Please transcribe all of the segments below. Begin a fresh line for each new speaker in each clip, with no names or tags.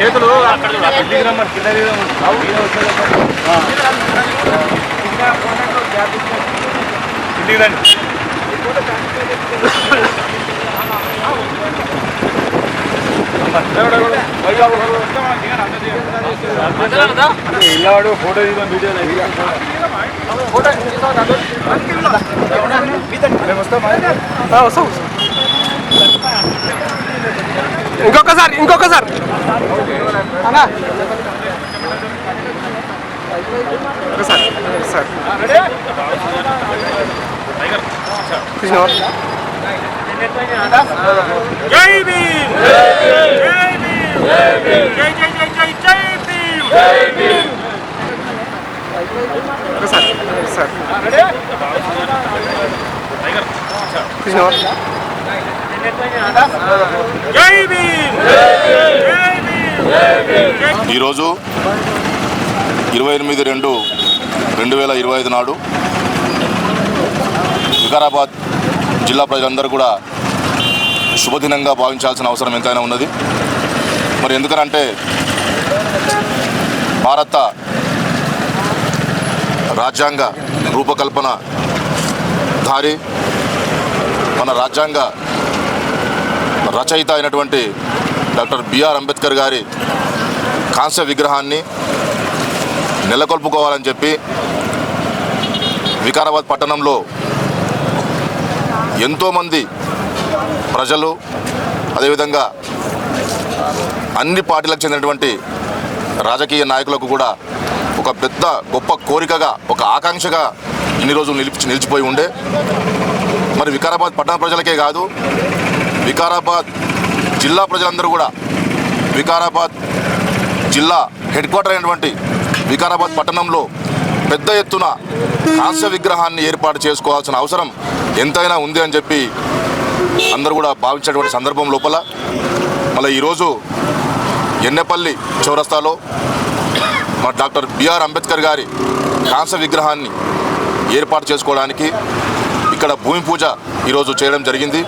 చేతులు అక్కడ కిందికి రమ్మని కిందకి రమ్మని ఈయన వచ్చేటప్పుడు. కిందికి రండి ఇల్లాడు ఫోటో తీద్దాం వీడియో
ఇంకొకసారి ఇంకొకసారి. అన్నా. ఒకసారి ఒకసారి. కృష్ణ.
జై భీమ్! జై భీమ్! జై జై జై జై జై భీమ్!
ఒకసారి ఒకసారి. కృష్ణ
జై భీమ్!
ఈరోజు ఇరవై ఎనిమిది రెండు రెండు వేల ఇరవై ఐదు నాడు వికారాబాద్ జిల్లా ప్రజలందరూ కూడా శుభదినంగా భావించాల్సిన అవసరం ఎంతైనా ఉన్నది. మరి ఎందుకనంటే భారత రాజ్యాంగ రూపకల్పన దారి మన రాజ్యాంగ రచయిత అయినటువంటి డాక్టర్ బిఆర్ అంబేద్కర్ గారి కాంస్య విగ్రహాన్ని నెలకొల్పుకోవాలని చెప్పి వికారాబాద్ పట్టణంలో ఎంతోమంది ప్రజలు అదేవిధంగా అన్ని పార్టీలకు చెందినటువంటి రాజకీయ నాయకులకు కూడా ఒక పెద్ద గొప్ప కోరికగా ఒక ఆకాంక్షగా ఇన్ని రోజులు నిలిపి నిలిచిపోయి ఉండే. మరి వికారాబాద్ పట్టణ ప్రజలకే కాదు వికారాబాద్ జిల్లా ప్రజలందరూ కూడా వికారాబాద్ జిల్లా హెడ్ క్వార్టర్ అయినటువంటి వికారాబాద్ పట్టణంలో పెద్ద ఎత్తున కాంస్య విగ్రహాన్ని ఏర్పాటు చేసుకోవాల్సిన అవసరం ఎంతైనా ఉంది అని చెప్పి అందరూ కూడా భావించినటువంటి సందర్భం లోపల మళ్ళీ ఈరోజు ఎన్నెపల్లి చౌరస్తాలో మన డాక్టర్ బిఆర్ అంబేద్కర్ గారి కాంస్య విగ్రహాన్ని ఏర్పాటు చేసుకోవడానికి ఇక్కడ భూమి పూజ ఈరోజు చేయడం జరిగింది.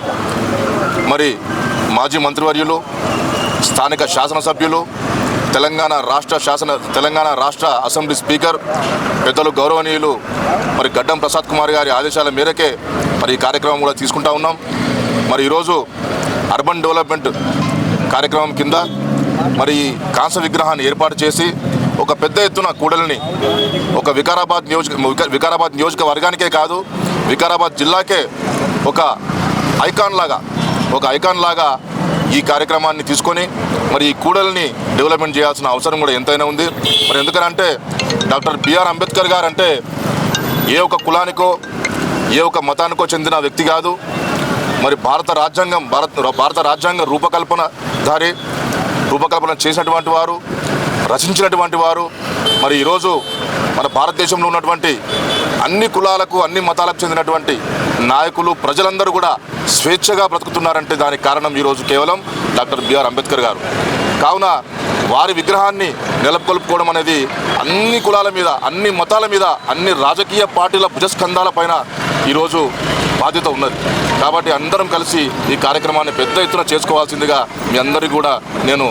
మరి మాజీ మంత్రివర్యులు స్థానిక శాసనసభ్యులు తెలంగాణ రాష్ట్ర శాసన తెలంగాణ రాష్ట్ర అసెంబ్లీ స్పీకర్ పెద్దలు గౌరవనీయులు మరి గడ్డం ప్రసాద్ కుమార్ గారి ఆదేశాల మేరకే మరి ఈ కార్యక్రమం కూడా తీసుకుంటా ఉన్నాం. మరి ఈరోజు అర్బన్ డెవలప్మెంట్ కార్యక్రమం కింద మరి కాంస విగ్రహాన్ని ఏర్పాటు చేసి ఒక పెద్ద ఎత్తున కూడలిని ఒక వికారాబాద్ నియోజక వికారాబాద్ నియోజకవర్గానికే కాదు వికారాబాద్ జిల్లాకే ఒక ఐకాన్ లాగా ఒక ఐకాన్ లాగా ఈ కార్యక్రమాన్ని తీసుకొని మరి ఈ కూడలిని డెవలప్మెంట్ చేయాల్సిన అవసరం కూడా ఎంతైనా ఉంది. మరి ఎందుకనంటే డాక్టర్ బిఆర్ అంబేద్కర్ గారు అంటే ఏ ఒక కులానికో ఏ ఒక మతానికో చెందిన వ్యక్తి కాదు. మరి భారత రాజ్యాంగం భారత భారత రాజ్యాంగ రూపకల్పన దారి రూపకల్పన చేసినటువంటి వారు రచించినటువంటి వారు మరి ఈరోజు మన భారతదేశంలో ఉన్నటువంటి అన్ని కులాలకు అన్ని మతాలకు చెందినటువంటి నాయకులు ప్రజలందరూ కూడా స్వేచ్ఛగా బ్రతుకుతున్నారంటే దానికి కారణం ఈరోజు కేవలం డాక్టర్ బిఆర్ అంబేద్కర్ గారు. కావున వారి విగ్రహాన్ని నెలకొల్పుకోవడం అనేది అన్ని కులాల మీద అన్ని మతాల మీద అన్ని రాజకీయ పార్టీల భుజస్కంధాల పైన ఈరోజు బాధ్యత ఉన్నది. కాబట్టి అందరం కలిసి ఈ కార్యక్రమాన్ని పెద్ద ఎత్తున చేసుకోవాల్సిందిగా మీ అందరికీ కూడా నేను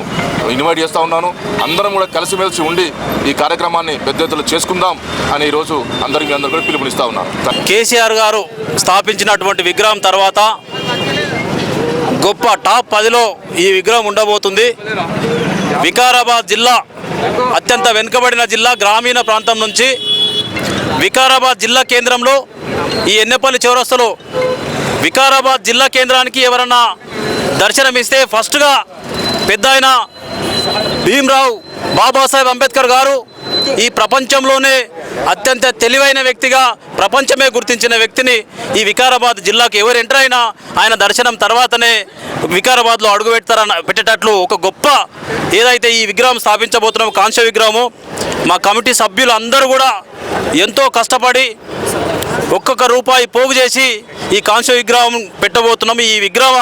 ఇన్వైట్ చేస్తూ ఉన్నాను. అందరం కూడా కలిసిమెలిసి ఉండి ఈ కార్యక్రమాన్ని పెద్ద ఎత్తున చేసుకుందాం అని ఈరోజు అందరికీ మీ అందరూ కూడా పిలుపునిస్తూ ఉన్నాను
కేసీఆర్ గారు స్థాపించినటువంటి విగ్రహం తర్వాత గొప్ప టాప్ పదిలో ఈ విగ్రహం ఉండబోతుంది. వికారాబాద్ జిల్లా అత్యంత వెనుకబడిన జిల్లా గ్రామీణ ప్రాంతం నుంచి వికారాబాద్ జిల్లా కేంద్రంలో ఈ ఎన్నెపల్లి చౌరస్తలో వికారాబాద్ జిల్లా కేంద్రానికి ఎవరన్నా దర్శనమిస్తే ఫస్ట్గా పెద్ద ఆయన భీమ్రావు బాబాసాహెబ్ అంబేద్కర్ గారు ఈ ప్రపంచంలోనే అత్యంత తెలివైన వ్యక్తిగా ప్రపంచమే గుర్తించిన వ్యక్తిని ఈ వికారాబాద్ జిల్లాకు ఎవరు ఎంటర్ అయినా ఆయన దర్శనం తర్వాతనే వికారాబాద్లో అడుగు పెడతారన్న పెట్టేటట్లు ఒక గొప్ప ఏదైతే ఈ విగ్రహం స్థాపించబోతున్నామో కాంస్య విగ్రహము మా కమిటీ సభ్యులు అందరూ కూడా ఎంతో కష్టపడి ఒక్కొక్క రూపాయి పోగు చేసి ఈ కాంస్య విగ్రహం పెట్టబోతున్నాం. ఈ విగ్రహ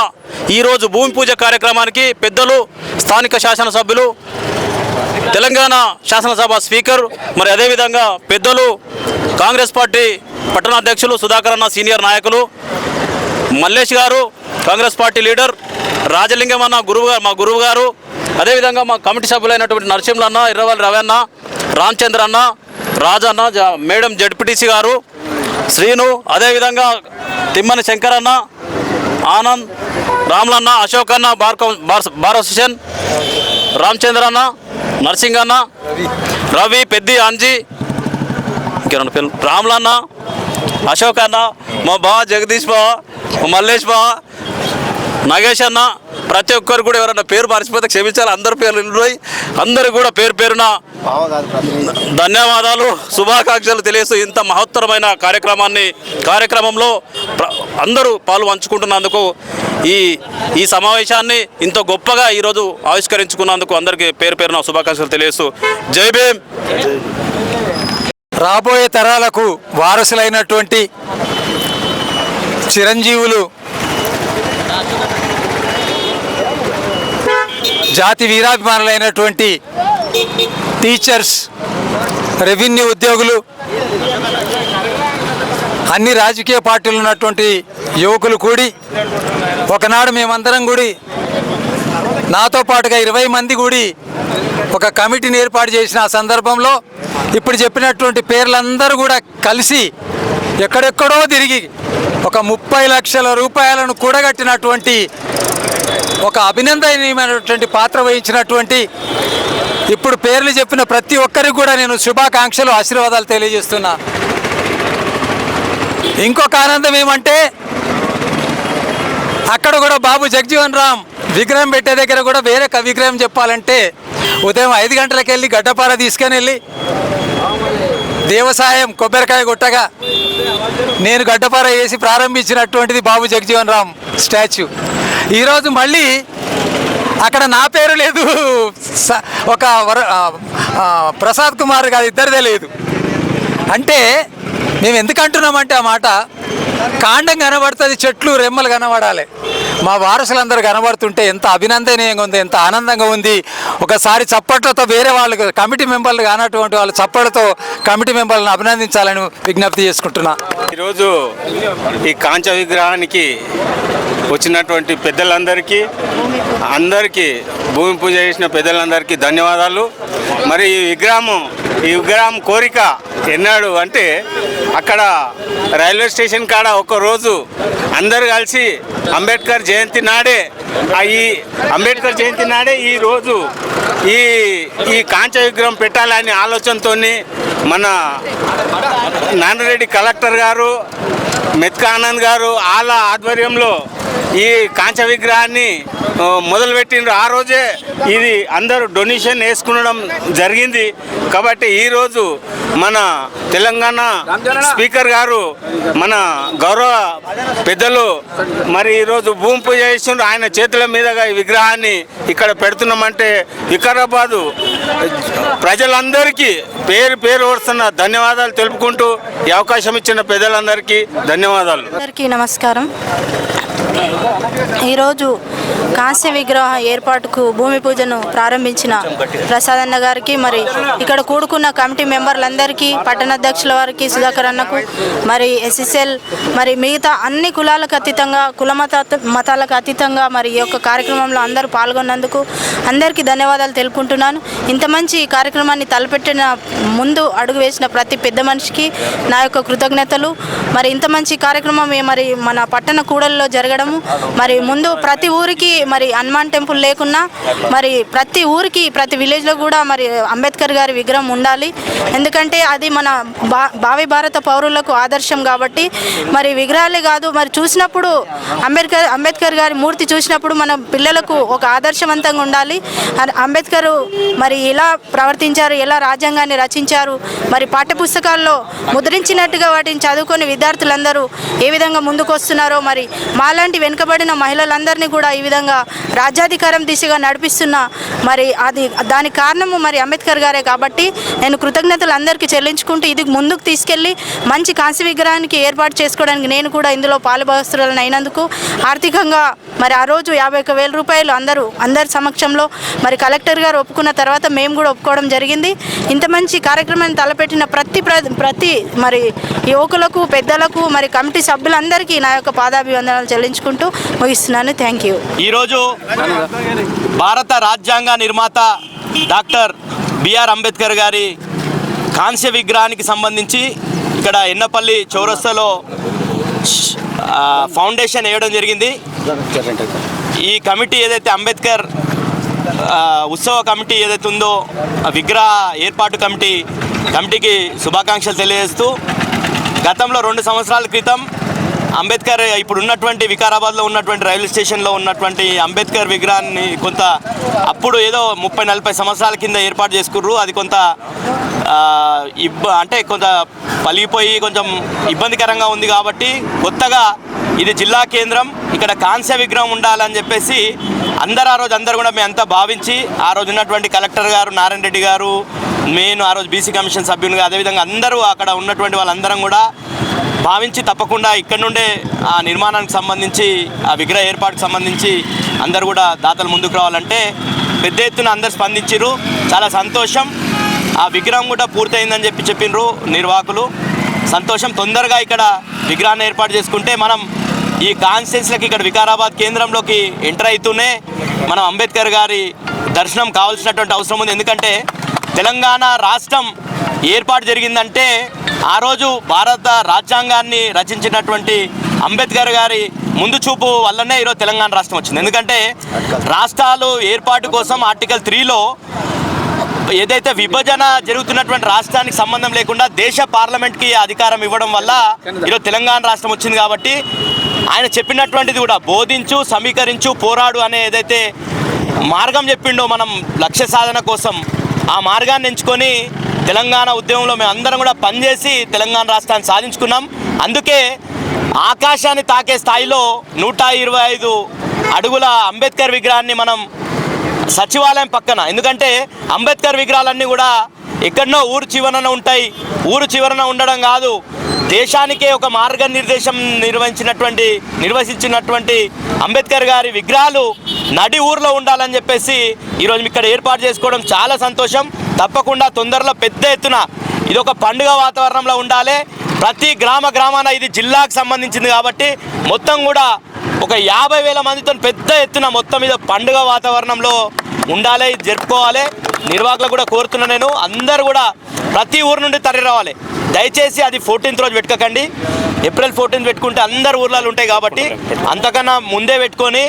ఈరోజు భూమి పూజ కార్యక్రమానికి పెద్దలు స్థానిక శాసనసభ్యులు తెలంగాణ శాసనసభ స్పీకర్ మరి అదేవిధంగా పెద్దలు కాంగ్రెస్ పార్టీ పట్టణాధ్యక్షులు సుధాకర్ అన్న సీనియర్ నాయకులు మల్లేష్ గారు కాంగ్రెస్ పార్టీ లీడర్ రాజలింగం అన్న గురువు గారు మా గురువు గారు అదేవిధంగా మా కమిటీ సభ్యులైనటువంటి నరసింహులు అన్న ఇర్రవల్లి రవన్న రామచంద్ర అన్న రాజన్న జ- మేడం జడ్పీటీసీ గారు శ్రీను అదేవిధంగా తిమ్మని శంకరన్న ఆనంద్ రామ్లన్న అశోక్ అన్న బార్కో కౌన్- బార్ బార్ అసోసియేషన్ రామచంద్ర అన్న నర్సింగ్ అన్న రవి పెద్ది అంజీ ఇంకేమన్నా పిల్లలు రామ్లన్న అశోక్ అన్న మా బా జగదీష్ బా మల్లేష్ బా నాగేష్ అన్న ప్రతి ఒక్కరు కూడా ఎవరైనా పేరు మర్చిపోతే క్షమించాలి. అందరి పేర్లు ఉన్నాయి అందరు కూడా పేరు పేరున ధన్యవాదాలు శుభాకాంక్షలు తెలియస్తూ ఇంత మహత్తరమైన కార్యక్రమాన్ని కార్యక్రమంలో అందరూ పాలు పంచుకుంటున్నందుకు ఈ ఈ సమావేశాన్ని ఇంత గొప్పగా ఈరోజు ఆవిష్కరించుకున్నందుకు అందరికీ పేరు పేరున శుభాకాంక్షలు తెలియస్తూ జై భీమ్!
రాబోయే తరాలకు వారసులైనటువంటి చిరంజీవులు జాతి వీరాభిమానులైనటువంటి టీచర్స్ రెవెన్యూ ఉద్యోగులు అన్ని రాజకీయ పార్టీలు ఉన్నటువంటి యువకులు కూడి ఒకనాడు మేమందరం కూడి నాతో పాటుగా ఇరవై మంది కూడి ఒక కమిటీని ఏర్పాటు చేసిన ఆ సందర్భంలో ఇప్పుడు చెప్పినటువంటి పేర్లందరూ కూడా కలిసి ఎక్కడెక్కడో తిరిగి ఒక ముప్పై లక్షల రూపాయలను కూడగట్టినటువంటి ఒక అభినందనీయమైనటువంటి పాత్ర వహించినటువంటి ఇప్పుడు పేర్లు చెప్పిన ప్రతి ఒక్కరికి కూడా నేను శుభాకాంక్షలు ఆశీర్వాదాలు తెలియజేస్తున్నా. ఇంకొక ఆనందం ఏమంటే అక్కడ కూడా బాబు జగజీవన్ రామ్ విగ్రహం పెట్టే దగ్గర కూడా వేరే విగ్రహం చెప్పాలంటే ఉదయం ఐదు గంటలకు వెళ్ళి గడ్డపార తీసుకొని వెళ్ళి దేవసాయం కొబ్బరికాయ కొట్టగా నేను గడ్డపార వేసి ప్రారంభించినటువంటిది బాబు జగజీవన్ రామ్ స్టాచ్యూ. ఈరోజు మళ్ళీ అక్కడ నా పేరు లేదు. స- ఒక వర ప్రసాద్ కుమార్ గారి ఇద్దరిదే లేదు. అంటే మేము ఎందుకు అంటున్నామంటే ఆ మాట కాండం కనబడుతుంది చెట్లు రెమ్మలు కనబడాలి. మా వారసులందరూ కనబడుతుంటే ఎంత అభినందనీయంగా ఉంది ఎంత ఆనందంగా ఉంది. ఒకసారి చప్పట్లతో వేరే వాళ్ళు కమిటీ మెంబర్లు కానటువంటి వాళ్ళు చప్పట్లతో కమిటీ మెంబర్లను అభినందించాలని విజ్ఞప్తి చేసుకుంటున్నా.
ఈరోజు ఈ కాంచ విగ్రహానికి వచ్చినటువంటి పెద్దలందరికీ అందరికీ భూమి పూజ చేసిన పెద్దలందరికీ ధన్యవాదాలు. మరి ఈ విగ్రహం ఈ విగ్రహం కోరిక ఎన్నాడు అంటే అక్కడ రైల్వే స్టేషన్ కాడ ఒక రోజు అందరు కలిసి అంబేద్కర్ జయంతి నాడే ఈ అంబేద్కర్ జయంతి నాడే ఈ రోజు ఈ ఈ కాంచ విగ్రహం పెట్టాలనే ఆలోచనతో మన నాన్నరెడ్డి కలెక్టర్ గారు మెత్కా ఆనంద్ గారు వాళ్ళ ఆధ్వర్యంలో ఈ కాంచ విగ్రహాన్ని మొదలుపెట్టిండ్రు. ఆ రోజే ఇది అందరూ డొనేషన్ వేసుకునడం జరిగింది. కాబట్టి ఈరోజు మన తెలంగాణ స్పీకర్ గారు మన గౌరవ పెద్దలు మరి ఈరోజు భూమి పూజ చేసిండ్రు. ఆయన చేతుల మీదుగా ఈ విగ్రహాన్ని ఇక్కడ పెడుతున్నామంటే వికారాబాదు ప్రజలందరికీ పేరు పేరు వస్తున్న ధన్యవాదాలు తెలుపుకుంటూ ఈ అవకాశం ఇచ్చిన పెద్దలందరికీ ధన్యవాదాలు.
అందరికీ నమస్కారం. ఈరోజు కాంస్య విగ్రహ ఏర్పాటుకు భూమి పూజను ప్రారంభించిన ప్రసాదన్న గారికి మరి ఇక్కడ కూడుకున్న కమిటీ మెంబర్లందరికీ పట్టణాధ్యక్షుల వారికి సుధాకర్ అన్నకు మరి ఎస్ఎస్ఎల్ మరి మిగతా అన్ని కులాలకు అతీతంగా కుల మత మతాలకు అతీతంగా మరి ఈ యొక్క కార్యక్రమంలో అందరూ పాల్గొన్నందుకు అందరికీ ధన్యవాదాలు తెలుపుకుంటున్నాను. ఇంత మంచి కార్యక్రమాన్ని తలపెట్టిన ముందు అడుగు వేసిన ప్రతి పెద్ద మనిషికి నా యొక్క కృతజ్ఞతలు. మరి ఇంత మంచి కార్యక్రమం మరి మన పట్టణ కూడల్లో జరగడము. మరి ముందు ప్రతి ఊరికి మరి హనుమాన్ టెంపుల్ లేకున్నా మరి ప్రతి ఊరికి ప్రతి విలేజ్లో కూడా మరి అంబేద్కర్ గారి విగ్రహం ఉండాలి. ఎందుకంటే అది మన భా భావి భారత పౌరులకు ఆదర్శం కాబట్టి మరి విగ్రహాలే కాదు మరి చూసినప్పుడు అంబేద్కర్ అంబేద్కర్ గారి మూర్తి చూసినప్పుడు మన పిల్లలకు ఒక ఆదర్శవంతంగా ఉండాలి. అంబేద్కర్ మరి ఎలా ప్రవర్తించారు ఎలా రాజ్యాంగాన్ని రచించారు మరి పాఠ్యపుస్తకాల్లో ముద్రించినట్టుగా వాటిని చదువుకొని విద్యార్థులందరూ ఏ విధంగా ముందుకు వస్తున్నారో మరి మాల ఇలాంటి వెనుకబడిన మహిళలందరినీ కూడా ఈ విధంగా రాజ్యాధికారం దిశగా నడిపిస్తున్న మరి అది దానికి కారణము మరి అంబేద్కర్ గారే కాబట్టి నేను కృతజ్ఞతలు అందరికీ చెల్లించుకుంటూ ఇది ముందుకు తీసుకెళ్ళి మంచి కాంస్య విగ్రహానికి ఏర్పాటు చేసుకోవడానికి నేను కూడా ఇందులో పాలుభాగస్తులను అయినందుకు ఆర్థికంగా మరి ఆ రోజు యాభై ఒక వేల రూపాయలు అందరూ అందరి సమక్షంలో మరి కలెక్టర్ గారు ఒప్పుకున్న తర్వాత మేము కూడా ఒప్పుకోవడం జరిగింది. ఇంత మంచి కార్యక్రమాన్ని తలపెట్టిన ప్రతి ప్ర- ప్రతి మరి యువకులకు పెద్దలకు మరి కమిటీ సభ్యులందరికీ నా యొక్క పాదాభివందనాలు చెల్లించి తరలించుకుంటూ ముగిస్తున్నాను. థ్యాంక్ యూ
ఈరోజు భారత రాజ్యాంగ నిర్మాత డాక్టర్ బిఆర్ అంబేద్కర్ గారి కాంస్య విగ్రహానికి సంబంధించి ఇక్కడ ఎన్నపల్లి చౌరస్తాలో ఫౌండేషన్ వేయడం జరిగింది. ఈ కమిటీ ఏదైతే అంబేద్కర్ ఉత్సవ కమిటీ ఏదైతే ఉందో విగ్రహ ఏర్పాటు కమిటీ కమిటీకి శుభాకాంక్షలు తెలియజేస్తూ గతంలో రెండు సంవత్సరాల క్రితం అంబేద్కర్ ఇప్పుడు ఉన్నటువంటి వికారాబాద్లో ఉన్నటువంటి రైల్వే స్టేషన్లో ఉన్నటువంటి అంబేద్కర్ విగ్రహాన్ని కొంత అప్పుడు ఏదో ముప్పై నలభై సంవత్సరాల కింద ఏర్పాటు చేసుకుర్రు. అది కొంత ఇబ్బ అంటే కొంత పలిగిపోయి కొంచెం ఇబ్బందికరంగా ఉంది కాబట్టి కొత్తగా ఇది జిల్లా కేంద్రం ఇక్కడ కాంస్య విగ్రహం ఉండాలని చెప్పేసి అందరు ఆ రోజు అందరు కూడా మేము భావించి ఆ రోజు ఉన్నటువంటి కలెక్టర్ గారు నారాయణ రెడ్డి గారు నేను ఆ రోజు బీసీ కమిషన్ సభ్యునిగా అదేవిధంగా అందరూ అక్కడ ఉన్నటువంటి వాళ్ళందరం కూడా భావించి తప్పకుండా ఇక్కడ నుండే ఆ నిర్మాణానికి సంబంధించి ఆ విగ్రహ ఏర్పాటుకు సంబంధించి అందరు కూడా దాతలు ముందుకు రావాలంటే పెద్ద ఎత్తున అందరు స్పందించారు చాలా సంతోషం. ఆ విగ్రహం కూడా పూర్తయిందని చెప్పి చెప్పినారు నిర్వాహకులు. సంతోషం తొందరగా ఇక్కడ విగ్రహాన్ని ఏర్పాటు చేసుకుంటే మనం ఈ కాన్స్టిట్యున్సీలకి ఇక్కడ వికారాబాద్ కేంద్రంలోకి ఎంటర్ అవుతూనే మనం అంబేద్కర్ గారి దర్శనం కావాల్సినటువంటి అవసరం ఉంది. ఎందుకంటే తెలంగాణ రాష్ట్రం ఏర్పాటు జరిగిందంటే ఆ రోజు భారత రాజ్యాంగాన్ని రచించినటువంటి అంబేద్కర్ గారి ముందు చూపు వల్లనే ఈరోజు తెలంగాణ రాష్ట్రం వచ్చింది. ఎందుకంటే రాష్ట్రాలు ఏర్పాటు కోసం ఆర్టికల్ త్రీలో ఏదైతే విభజన జరుగుతున్నటువంటి రాష్ట్రానికి సంబంధం లేకుండా దేశ పార్లమెంట్కి అధికారం ఇవ్వడం వల్ల ఈరోజు తెలంగాణ రాష్ట్రం వచ్చింది కాబట్టి ఆయన చెప్పినటువంటిది కూడా బోధించు సమీకరించు పోరాడు అనే ఏదైతే మార్గం చెప్పిండో మనం లక్ష్య సాధన కోసం ఆ మార్గాన్ని ఎంచుకొని తెలంగాణ ఉద్యమంలో మేము అందరం కూడా పనిచేసి తెలంగాణ రాష్ట్రాన్ని సాధించుకున్నాం. అందుకే ఆకాశాన్ని తాకే స్థాయిలో నూట ఇరవై ఐదు అడుగుల అంబేద్కర్ విగ్రహాన్ని మనం సచివాలయం పక్కన ఎందుకంటే అంబేద్కర్ విగ్రహాలన్నీ కూడా ఎక్కడనో ఊరు చివరన ఉంటాయి. ఊరు చివరన ఉండడం కాదు దేశానికే ఒక మార్గనిర్దేశం నిర్వహించినటువంటి నిర్వహించినటువంటి అంబేద్కర్ గారి విగ్రహాలు నడి ఊర్లో ఉండాలని చెప్పేసి ఈరోజు ఇక్కడ ఏర్పాటు చేసుకోవడం చాలా సంతోషం. తప్పకుండా తొందరలో పెద్ద ఎత్తున ఇది ఒక పండుగ వాతావరణంలో ఉండాలి. ప్రతి గ్రామ గ్రామాన ఇది జిల్లాకు సంబంధించింది కాబట్టి మొత్తం కూడా ఒక యాభై వేల మందితో పెద్ద ఎత్తున మొత్తం మీద పండుగ వాతావరణంలో ఉండాలి ఇది జరుపుకోవాలి. నిర్వాహకులు కూడా కోరుతున్నా నేను. అందరూ కూడా ప్రతి ఊరు నుండి తరలి రావాలి. దయచేసి అది ఫోర్టీన్త్ రోజు పెట్టుకోకండి ఏప్రిల్ ఫోర్టీన్త్ పెట్టుకుంటే అందరు ఊర్లలో ఉంటాయి కాబట్టి అంతకన్నా ముందే పెట్టుకొని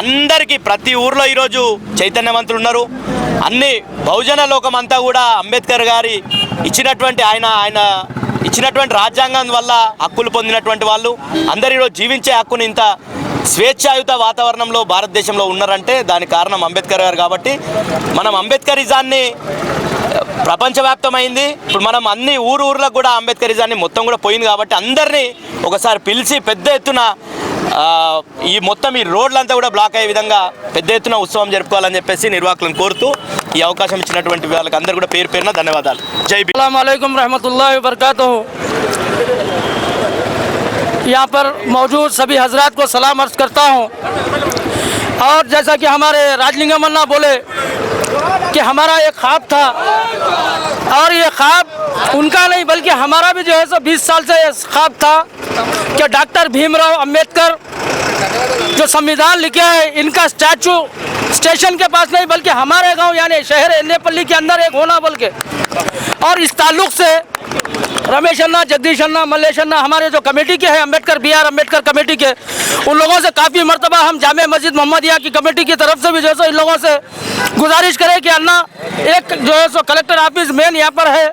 అందరికీ ప్రతి ఊర్లో ఈరోజు చైతన్యవంతులు ఉన్నారు. అన్ని బహుజన లోకం అంతా కూడా అంబేద్కర్ గారి ఇచ్చినటువంటి ఆయన ఆయన ఇచ్చినటువంటి రాజ్యాంగం వల్ల హక్కులు పొందినటువంటి వాళ్ళు అందరు ఈరోజు జీవించే హక్కుని ఇంత స్వేచ్ఛాయుత వాతావరణంలో భారతదేశంలో ఉన్నారంటే దానికి కారణం అంబేద్కర్ గారు కాబట్టి మనం అంబేద్కరిజాన్ని ప్రపంచవ్యాప్తమైంది. ఇప్పుడు మనం అన్ని ఊరు ఊర్లకు కూడా అంబేద్కరిజాన్ని మొత్తం కూడా పోయింది కాబట్టి అందరినీ ఒకసారి పిలిచి పెద్ద ఎత్తున ఈ మొత్తం ఈ రోడ్లంతా కూడా బ్లాక్ అయ్యే విధంగా పెద్ద ఎత్తున ఉత్సవం జరుపుకోవాలని చెప్పేసి నిర్వాహకులను కోరుతూ ఈ అవకాశం ఇచ్చినటువంటి వాళ్ళకి అందరూ కూడా పేరు పేరున ధన్యవాదాలు జై భీమ్
अल्लाम रहमतुल्लाहि व बरकातहू यहाँ पर मौजूद सभी हजरात को सलाम अर्ज करता हूँ और जैसा कि हमारे राजलिंगम अन्ना बोले कि हमारा एक ख्वाब था। और ये ख्वाब उनका नहीं, बल्कि हमारा भी जो है सो 20 साल से ख्वाब था कि डॉक्टर भीमराव अंबेडकर जो संविधान लिखे है, इनका स्टैचू स्टेशन के पास नहीं, बल्कि हमारे गाँव, यानी शहर एल्लेपल्ली के अंदर एक होना बल्कि और इस ताल्लुक से रमेश अन्ना, जगदीश अन्ना, मल्लेश अन्ना, हमारे जो कमेटी के हैं Ambedkar B R Ambedkar committee के, उन लोगों से काफ़ी मरतबा हम जामे मस्जिद मोहम्मदिया की कमेटी की तरफ़ से भी जो है इन लोगों से गुजारिश करें कि अन्ना एक जो है सो कलेक्टर ऑफिस मेन यहाँ पर है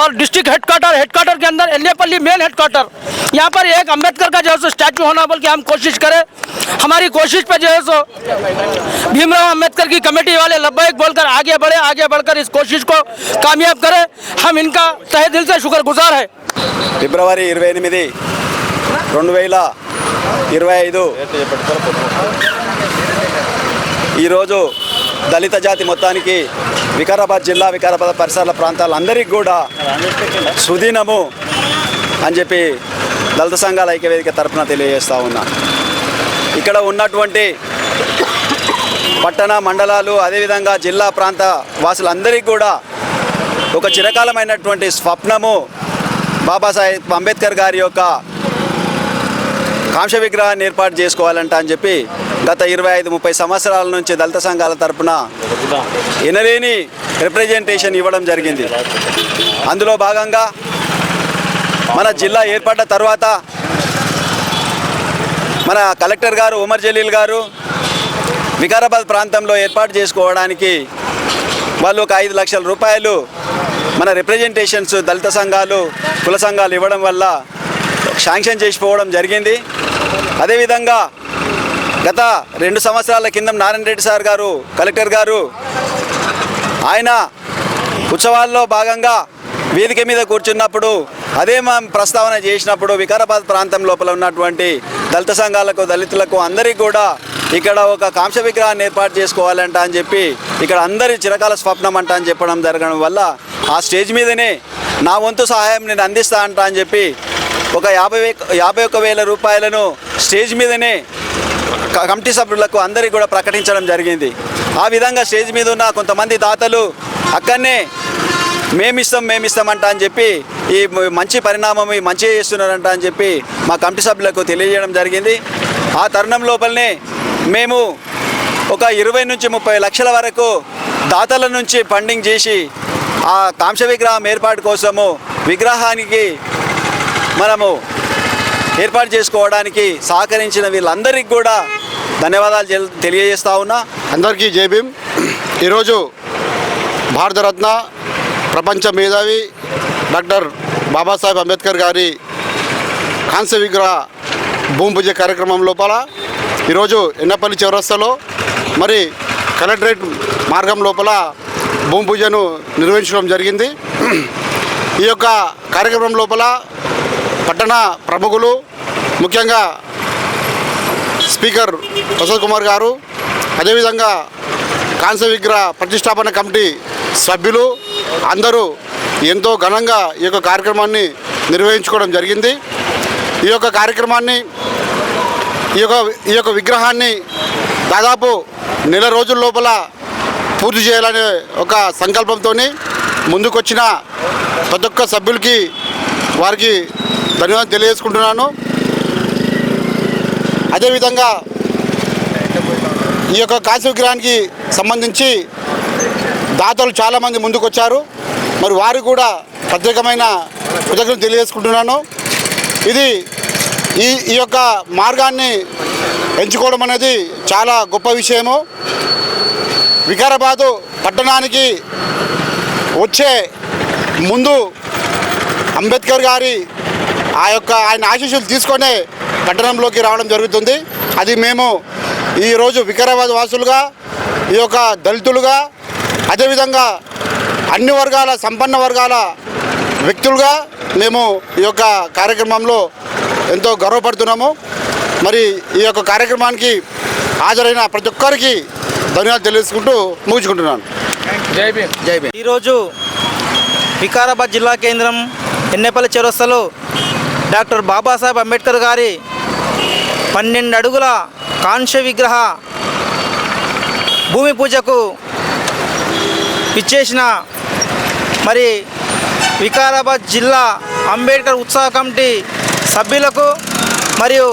और डिस्ट्रिक्ट हेडक्वार्टर हेडक्वार्टर के अंदर एल्लेपल्ली मेन हेडक्वार्टर यहाँ पर एक अम्बेडकर का जो है सो स्टैचू होना बोल के हम कोशिश करें हमारी कोशिश पे जो है सो भीमराव अंबेडकर की कमेटी वाले लब्बैक बोलकर आगे बढ़े आगे बढ़कर इस कोशिश को कामयाब करें हम इनका तहे दिल से शुक्रगुजार है
ఫిబ్రవరి ఇరవై ఎనిమిది రెండు వేల ఇరవై ఐదు ఈరోజు దళిత జాతి మొత్తానికి వికారాబాద్ జిల్లా వికారాబాద్ పరిసరాల ప్రాంతాలందరికీ కూడా సుదీనము అని చెప్పి దళిత సంఘాల ఐక్యవేదిక తరఫున తెలియజేస్తూ ఉన్నా. ఇక్కడ ఉన్నటువంటి పట్టణ మండలాలు అదేవిధంగా జిల్లా ప్రాంత వాసులందరికీ కూడా ఒక చిరకాలమైనటువంటి స్వప్నము బాబాసాహెబ్ అంబేద్కర్ గారి యొక్క కాంక్ష విగ్రహాన్ని ఏర్పాటు చేసుకోవాలంట అని చెప్పి గత ఇరవై ఐదు ముప్పై సంవత్సరాల నుంచి దళిత సంఘాల తరపున ఎనలేని రిప్రజెంటేషన్ ఇవ్వడం జరిగింది. అందులో భాగంగా మన జిల్లా ఏర్పడ్డ తర్వాత మన కలెక్టర్ గారు ఉమర్ జలీల్ గారు వికారాబాద్ ప్రాంతంలో ఏర్పాటు చేసుకోవడానికి వాళ్ళు ఒక ఐదు లక్షల రూపాయలు మన రిప్రజెంటేషన్స్ దళిత సంఘాలు కుల సంఘాలు ఇవ్వడం వల్ల శాంక్షన్ చేసిపోవడం జరిగింది. అదేవిధంగా గత రెండు సంవత్సరాల కింద నారాయణ రెడ్డి సార్ గారు కలెక్టర్ గారు ఆయన ఉత్సవాల్లో భాగంగా వేదిక మీద కూర్చున్నప్పుడు అదే మా ప్రస్తావన చేసినప్పుడు వికారాబాద్ ప్రాంతం లోపల ఉన్నటువంటి దళిత సంఘాలకు దళితులకు అందరికీ కూడా ఇక్కడ ఒక కాంస విగ్రహాన్ని ఏర్పాటు చేసుకోవాలంట అని చెప్పి ఇక్కడ అందరి చిరకాల స్వప్నం అంట అని చెప్పడం జరగడం వల్ల ఆ స్టేజ్ మీదనే నా వంతు సహాయం నేను అందిస్తా అంట అని చెప్పి ఒక యాభై యాభై ఒక వేల రూపాయలను స్టేజ్ మీదనే కమిటీ సభ్యులకు అందరికీ కూడా ప్రకటించడం జరిగింది. ఆ విధంగా స్టేజ్ మీద ఉన్న కొంతమంది దాతలు అక్కడనే మేమిస్తాం మేమిస్తామంట అని చెప్పి ఈ మంచి పరిణామం ఈ మంచి చేస్తున్నారంట అని చెప్పి మా కమిటీ సభ్యులకు తెలియజేయడం జరిగింది. ఆ తరుణం లోపలనే మేము ఒక ఇరవై నుంచి ముప్పై లక్షల వరకు దాతల నుంచి ఫండింగ్ చేసి ఆ కాంస్య విగ్రహం ఏర్పాటు కోసము విగ్రహానికి మనము ఏర్పాటు చేసుకోవడానికి సహకరించిన వీళ్ళందరికీ కూడా ధన్యవాదాలు తెల్- తెలియజేస్తా ఉన్నా.
అందరికీ జై భీమ్. ఈరోజు భారతరత్న ప్రపంచ మేధావి డాక్టర్ బాబాసాహెబ్ అంబేద్కర్ గారి కాంస్య విగ్రహ భూమి పూజ కార్యక్రమం లోపల ఈరోజు ఎన్నపల్లి చౌరస్తాలో మరి కలెక్టరేట్ మార్గం లోపల భూమి పూజను నిర్వహించడం జరిగింది. ఈ యొక్క కార్యక్రమం లోపల పట్టణ ప్రముఖులు ముఖ్యంగా స్పీకర్ ప్రసాద్ కుమార్ గారు అదేవిధంగా కాంస్య విగ్రహ ప్రతిష్టాపన కమిటీ సభ్యులు అందరూ ఎంతో ఘనంగా ఈ యొక్క కార్యక్రమాన్ని నిర్వహించుకోవడం జరిగింది. ఈ యొక్క కార్యక్రమాన్ని ఈ యొక్క ఈ యొక్క విగ్రహాన్ని దాదాపు నెల రోజుల లోపల పూర్తి చేయాలనే ఒక సంకల్పంతో ముందుకొచ్చిన ప్రతి ఒక్క సభ్యులకి వారికి ధన్యవాదాలు తెలియజేసుకుంటున్నాను. అదేవిధంగా ఈ యొక్క కాశీ విగ్రహానికి సంబంధించి దాతలు చాలామంది ముందుకొచ్చారు. మరి వారు కూడా ప్రత్యేకమైన కృతజ్ఞతలు తెలియజేసుకుంటున్నాను. ఇది ఈ ఈ యొక్క మార్గాన్ని ఎంచుకోవడం అనేది చాలా గొప్ప విషయము. వికారాబాదు పట్టణానికి వచ్చే ముందు అంబేద్కర్ గారి ఆ యొక్క ఆయన ఆశీస్సులు తీసుకొనే పట్టణంలోకి రావడం జరుగుతుంది. అది మేము ఈరోజు వికారాబాద్ వాసులుగా ఈ యొక్క దళితులుగా అదేవిధంగా అన్ని వర్గాల సంపన్న వర్గాల వ్యక్తులుగా మేము ఈ యొక్క కార్యక్రమంలో ఎంతో గర్వపడుతున్నాము. మరి ఈ యొక్క కార్యక్రమానికి హాజరైన ప్రతి ఒక్కరికి ధన్యవాదాలు తెలియజేసుకుంటూ ముగించుకుంటున్నాను.
జై భీమ్.
జై భీమ్.
ఈరోజు వికారాబాద్ జిల్లా కేంద్రం ఎన్నెపల్లి చౌరస్తలో డాక్టర్ బాబాసాహెబ్ అంబేద్కర్ గారి పన్నెండు అడుగుల కాంస్య విగ్రహ భూమి పూజకు ఇచ్చేసిన మరి వికారాబాద్ జిల్లా అంబేద్కర్ ఉత్సవ కమిటీ సభ్యులకు మరియు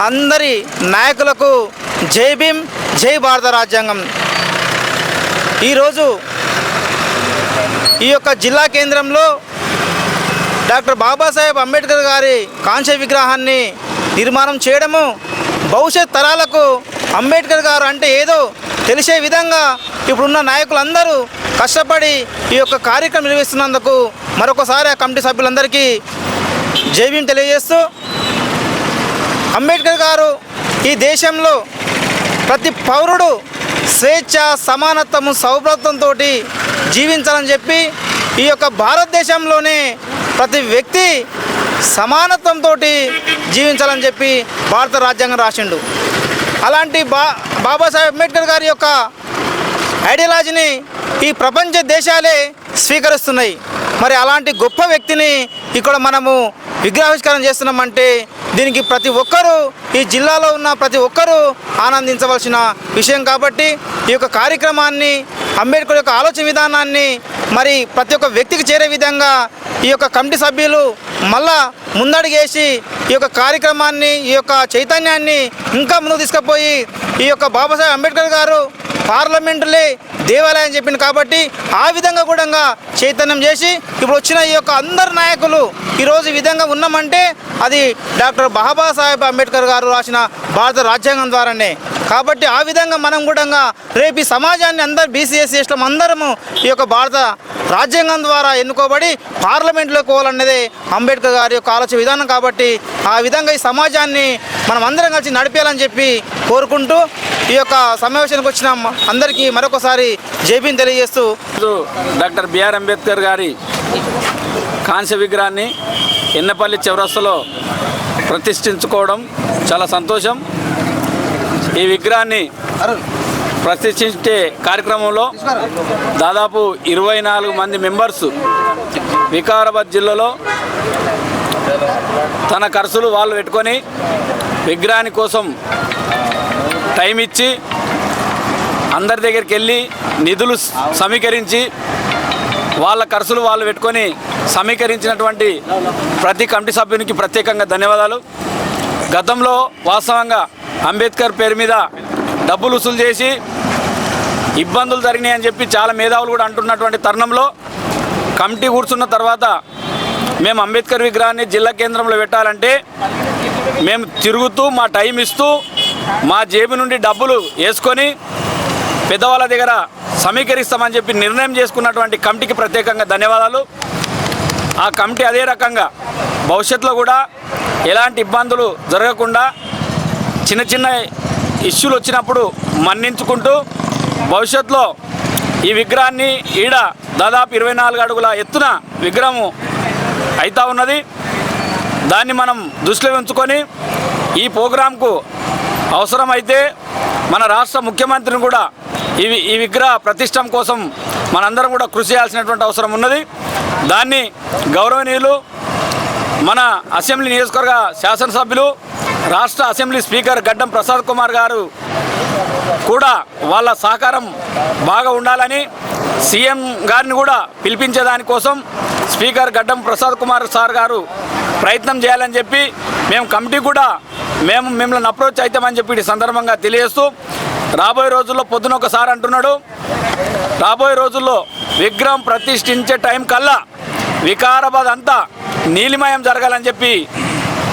అందరి నాయకులకు జై భీమ్ జై భారత రాజ్యాంగం. ఈరోజు ఈ యొక్క జిల్లా కేంద్రంలో డాక్టర్ బాబాసాహెబ్ అంబేద్కర్ గారి కాంస్య విగ్రహాన్ని నిర్మాణం చేయడము. భవిష్యత్ తరాలకు అంబేద్కర్ గారు అంటే ఏదో తెలిసే విధంగా ఇప్పుడున్న నాయకులందరూ కష్టపడి ఈ యొక్క కార్యక్రమం నిర్వహిస్తున్నందుకు మరొకసారి ఆ కమిటీ సభ్యులందరికీ జైభీం తెలియజేస్తూ అంబేద్కర్ గారు ఈ దేశంలో ప్రతి పౌరుడు స్వేచ్ఛ సమానత్వము సౌభ్రతంతో జీవించాలని చెప్పి ఈ యొక్క భారతదేశంలోనే ప్రతి వ్యక్తి సమానత్వంతో జీవించాలని చెప్పి భారత రాజ్యాంగం రాసిండు. అలాంటి బా బాబాసాహెబ్ అంబేద్కర్ గారి యొక్క ఐడియాలజీని ఈ ప్రపంచ దేశాలే స్వీకరిస్తున్నాయి. మరి అలాంటి గొప్ప వ్యక్తిని ఇక్కడ మనము విగ్రహావిష్కరణ చేస్తున్నామంటే దీనికి ప్రతి ఒక్కరూ ఈ జిల్లాలో ఉన్న ప్రతి ఒక్కరూ ఆనందించవలసిన విషయం కాబట్టి ఈ యొక్క కార్యక్రమాన్ని అంబేద్కర్ యొక్క ఆలోచన విధానాన్ని మరి ప్రతి ఒక్క వ్యక్తికి చేరే విధంగా ఈ యొక్క కమిటీ సభ్యులు మళ్ళా ముందడుగేసి ఈ యొక్క కార్యక్రమాన్ని ఈ యొక్క చైతన్యాన్ని ఇంకా ముందుకు తీసుకుపోయి ఈ యొక్క బాబాసాహెబ్ అంబేద్కర్ గారు పార్లమెంటులే దేవాలయం చెప్పింది కాబట్టి ఆ విధంగా కూడా చైతన్యం చేసి ఇప్పుడు వచ్చిన ఈ యొక్క అందరు నాయకులు ఈరోజు ఈ విధంగా ఉన్నామంటే అది డాక్టర్ బాబాసాహెబ్ అంబేద్కర్ గారు రాసిన భారత రాజ్యాంగం ద్వారానే. కాబట్టి ఆ విధంగా మనం కూడా రేపు ఈ సమాజాన్ని అందరు బీసీఎస్సీ ఎస్లం అందరము ఈ యొక్క భారత రాజ్యాంగం ద్వారా ఎన్నుకోబడి పార్లమెంట్లోకి పోవాలన్నదే అంబేద్కర్ గారి యొక్క ఆలోచన విధానం కాబట్టి ఆ విధంగా ఈ సమాజాన్ని మనం అందరం కలిసి నడిపేయాలని చెప్పి కోరుకుంటూ ఈ యొక్క సమావేశానికి వచ్చిన అందరికీ మరొకసారి జేబీని తెలియజేస్తూ
డాక్టర్ బిఆర్ అంబేద్కర్ గారి కాంస్య విగ్రహాన్ని ఎన్నపల్లి చౌరస్తలో ప్రతిష్ఠించుకోవడం చాలా సంతోషం. ఈ విగ్రహాన్ని ప్రతిష్ఠించే కార్యక్రమంలో దాదాపు ఇరవై నాలుగు మంది మెంబర్స్ వికారాబాద్ జిల్లాలో తన ఖర్చులు వాళ్ళు పెట్టుకొని విగ్రహాని కోసం టైం ఇచ్చి అందరి దగ్గరికి వెళ్ళి నిధులు సమీకరించి వాళ్ళ ఖర్చులు వాళ్ళు పెట్టుకొని సమీకరించినటువంటి ప్రతి కమిటీ సభ్యునికి ప్రత్యేకంగా ధన్యవాదాలు. గతంలో వాస్తవంగా అంబేద్కర్ పేరు మీద డబ్బులు వసూలు చేసి ఇబ్బందులు జరిగినాయి అని చెప్పి చాలా మేధావులు కూడా అంటున్నటువంటి తరుణంలో కమిటీ కూర్చున్న తర్వాత మేము అంబేద్కర్ విగ్రహాన్ని జిల్లా కేంద్రంలో పెట్టాలంటే మేము తిరుగుతూ మా టైం ఇస్తూ మా జేబు నుండి డబ్బులు వేసుకొని పెద్దవాళ్ళ దగ్గర సమీకరిస్తామని చెప్పి నిర్ణయం చేసుకున్నటువంటి కమిటీకి ప్రత్యేకంగా ధన్యవాదాలు. ఆ కమిటీ అదే రకంగా భవిష్యత్తులో కూడా ఎలాంటి ఇబ్బందులు జరగకుండా చిన్న చిన్న ఇష్యూలు వచ్చినప్పుడు మన్నించుకుంటూ భవిష్యత్తులో ఈ విగ్రహాన్ని ఈడ దాదాపు ఇరవై నాలుగు అడుగుల ఎత్తున విగ్రహం అవుతా ఉన్నది. దాన్ని మనం దృష్టిలో ఉంచుకొని ఈ ప్రోగ్రాంకు అవసరమైతే మన రాష్ట్ర ముఖ్యమంత్రిని కూడా ఈ ఈ విగ్రహ ప్రతిష్టం కోసం మనందరం కూడా కృషి చేయాల్సినటువంటి అవసరం ఉన్నది. దాన్ని గౌరవనీయులు మన అసెంబ్లీ నియోజకవర్గ శాసనసభ్యులు రాష్ట్ర అసెంబ్లీ స్పీకర్ గడ్డం ప్రసాద్ కుమార్ గారు కూడా వాళ్ళ సహకారం బాగా ఉండాలని సీఎం గారిని కూడా పిలిపించే దానికోసం స్పీకర్ గడ్డం ప్రసాద్ కుమార్ సార్ గారు ప్రయత్నం చేయాలని చెప్పి మేము కమిటీ కూడా మేము మిమ్మల్ని అప్రోచ్ అవుతామని చెప్పి ఈ సందర్భంగా తెలియజేస్తూ రాబోయే రోజుల్లో పొద్దున ఒకసారి అంటున్నాడు. రాబోయే రోజుల్లో విగ్రహం ప్రతిష్ఠించే టైం కల్లా వికారాబాద్ అంతా నీలిమయం జరగాలని చెప్పి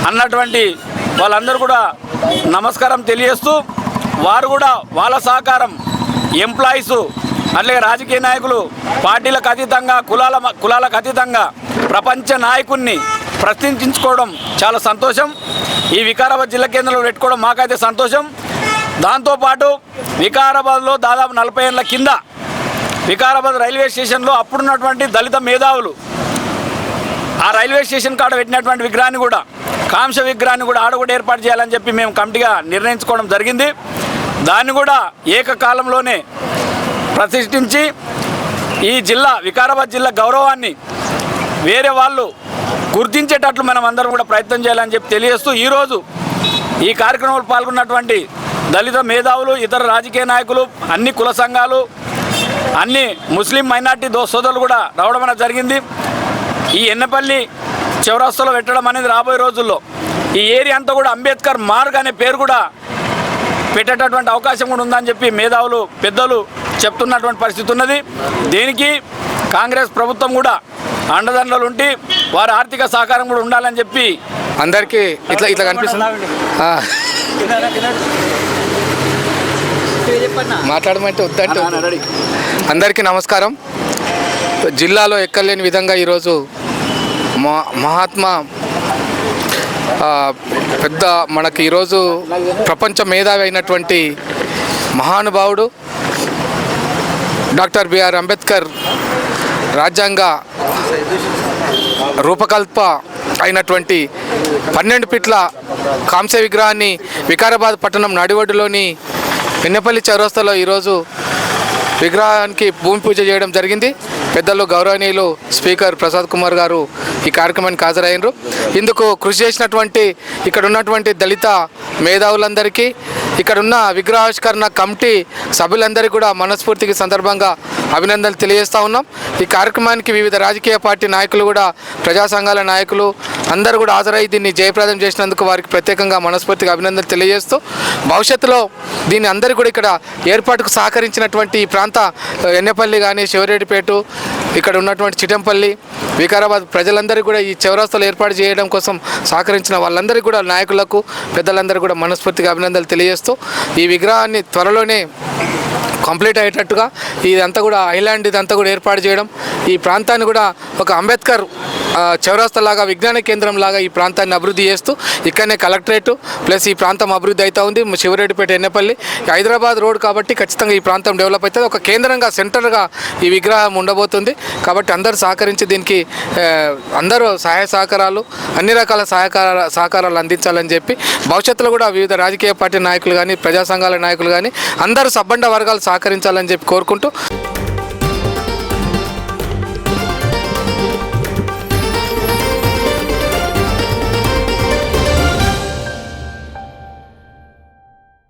అన్నటువంటి వాళ్ళందరూ కూడా నమస్కారం తెలియజేస్తూ వారు కూడా వాళ్ళ సహకారం ఎంప్లాయీస్ అట్లాగే రాజకీయ నాయకులు పార్టీలకు అతీతంగా కులాల కులాలకు అతీతంగా ప్రపంచ నాయకుడిని ప్రశ్నించుకోవడం చాలా సంతోషం. ఈ వికారాబాద్ జిల్లా కేంద్రంలో పెట్టుకోవడం మాకైతే సంతోషం. దాంతోపాటు వికారాబాద్లో దాదాపు నలభై ఏళ్ళ కింద వికారాబాద్ రైల్వే స్టేషన్లో అప్పుడున్నటువంటి దళిత మేధావులు ఆ రైల్వే స్టేషన్ కాడ పెట్టినటువంటి విగ్రహాన్ని కూడా కాంస విగ్రహాన్ని కూడా ఆడ కూడా ఏర్పాటు చేయాలని చెప్పి మేము కమిటీగా నిర్ణయించుకోవడం జరిగింది. దాన్ని కూడా ఏకకాలంలోనే ప్రతిష్ఠించి ఈ జిల్లా వికారాబాద్ జిల్లా గౌరవాన్ని వేరే వాళ్ళు గుర్తించేటట్లు మనం అందరం కూడా ప్రయత్నం చేయాలని చెప్పి తెలియజేస్తూ ఈరోజు ఈ కార్యక్రమంలో పాల్గొన్నటువంటి దళిత మేధావులు ఇతర రాజకీయ నాయకులు అన్ని కుల సంఘాలు అన్ని ముస్లిం మైనార్టీ దో సోదరులు కూడా రావడం అనేది జరిగింది. ఈ ఎన్నపల్లి చౌరస్తాలో పెట్టడం అనేది రాబోయే రోజుల్లో ఈ ఏరియా అంతా కూడా అంబేద్కర్ మార్గ్ అనే పేరు కూడా పెట్టేటటువంటి అవకాశం కూడా ఉందని చెప్పి మేధావులు పెద్దలు చెప్తున్నటువంటి పరిస్థితి ఉన్నది. దీనికి కాంగ్రెస్ ప్రభుత్వం కూడా అండదండలు ఉండి వారి ఆర్థిక సహకారం కూడా ఉండాలని చెప్పి
అందరికీ ఇట్లా ఇట్లా కనిపిస్తుంది. ఆ. మాట్లాడమంటే వద్దంటే వద్దు. అందరికీ నమస్కారం. జిల్లాలో ఎక్కలేని విధంగా ఈరోజు మా మహాత్మా పెద్ద మనకి ఈరోజు ప్రపంచ మేధావి అయినటువంటి మహానుభావుడు డాక్టర్ బిఆర్ అంబేద్కర్ రాజ్యాంగ రూపకల్ప అయినటువంటి పన్నెండు పిట్ల కాంస్య విగ్రహాన్ని వికారాబాద్ పట్టణం నడివడ్డులోని వెన్నపల్లి చౌరస్తాలో ఈరోజు విగ్రహానికి భూమి పూజ చేయడం జరిగింది. పెద్దలు గౌరవనీయులు స్పీకర్ ప్రసాద్ కుమార్ గారు ఈ కార్యక్రమానికి హాజరయ్యారు ఇందుకు కృషి చేసినటువంటి ఇక్కడ ఉన్నటువంటి దళిత మేధావులందరికీ ఇక్కడున్న విగ్రహావిష్కరణ కమిటీ సభ్యులందరికీ కూడా మనస్ఫూర్తికి సందర్భంగా అభినందనలు తెలియజేస్తూ ఉన్నాం. ఈ కార్యక్రమానికి వివిధ రాజకీయ పార్టీ నాయకులు కూడా ప్రజా సంఘాల నాయకులు అందరూ కూడా హాజరై దీన్ని జయప్రదం చేసినందుకు వారికి ప్రత్యేకంగా మనస్ఫూర్తిగా అభినందనలు తెలియజేస్తూ భవిష్యత్తులో దీన్ని అందరూ కూడా ఇక్కడ ఏర్పాటుకు సహకరించినటువంటి ఈ ప్రాంత ఎన్నెపల్లి కానీ శివరెడ్డిపేట ఇక్కడ ఉన్నటువంటి చిటంపల్లి వికారాబాద్ ప్రజలందరూ కూడా ఈ చౌరస్తాలు ఏర్పాటు చేయడం కోసం సహకరించిన వాళ్ళందరికీ కూడా నాయకులకు పెద్దలందరూ కూడా మనస్ఫూర్తిగా అభినందనలు తెలియజేస్తూ ఈ విగ్రహాన్ని త్వరలోనే కంప్లీట్ అయ్యేటట్టుగా ఇదంతా కూడా ఐలాండ్ ఇదంతా కూడా ఏర్పాటు చేయడం ఈ ప్రాంతాన్ని కూడా ఒక అంబేద్కర్ చౌరాస్తలాగా విజ్ఞాన కేంద్రం లాగా ఈ ప్రాంతాన్ని అభివృద్ధి చేస్తూ ఇక్కడనే కలెక్టరేట్ ప్లస్ ఈ ప్రాంతం అభివృద్ధి అవుతూ ఉంది. శివరెడ్డిపేట ఎన్నపల్లి. హైదరాబాద్ రోడ్ కాబట్టి ఖచ్చితంగా ఈ ప్రాంతం డెవలప్ అవుతుంది. ఒక కేంద్రంగా సెంటర్గా ఈ విగ్రహం ఉండబోతుంది. కాబట్టి అందరూ సహకరించి దీనికి అందరూ సహాయ సహకారాలు అన్ని రకాల సహకార సహకారాలు అందించాలని చెప్పి భవిష్యత్తులో కూడా వివిధ రాజకీయ పార్టీ నాయకులు కానీ ప్రజా సంఘాల నాయకులు కానీ అందరూ సబ్బండ వర్గాలు సహకరించాలని చెప్పి కోరుకుంటూ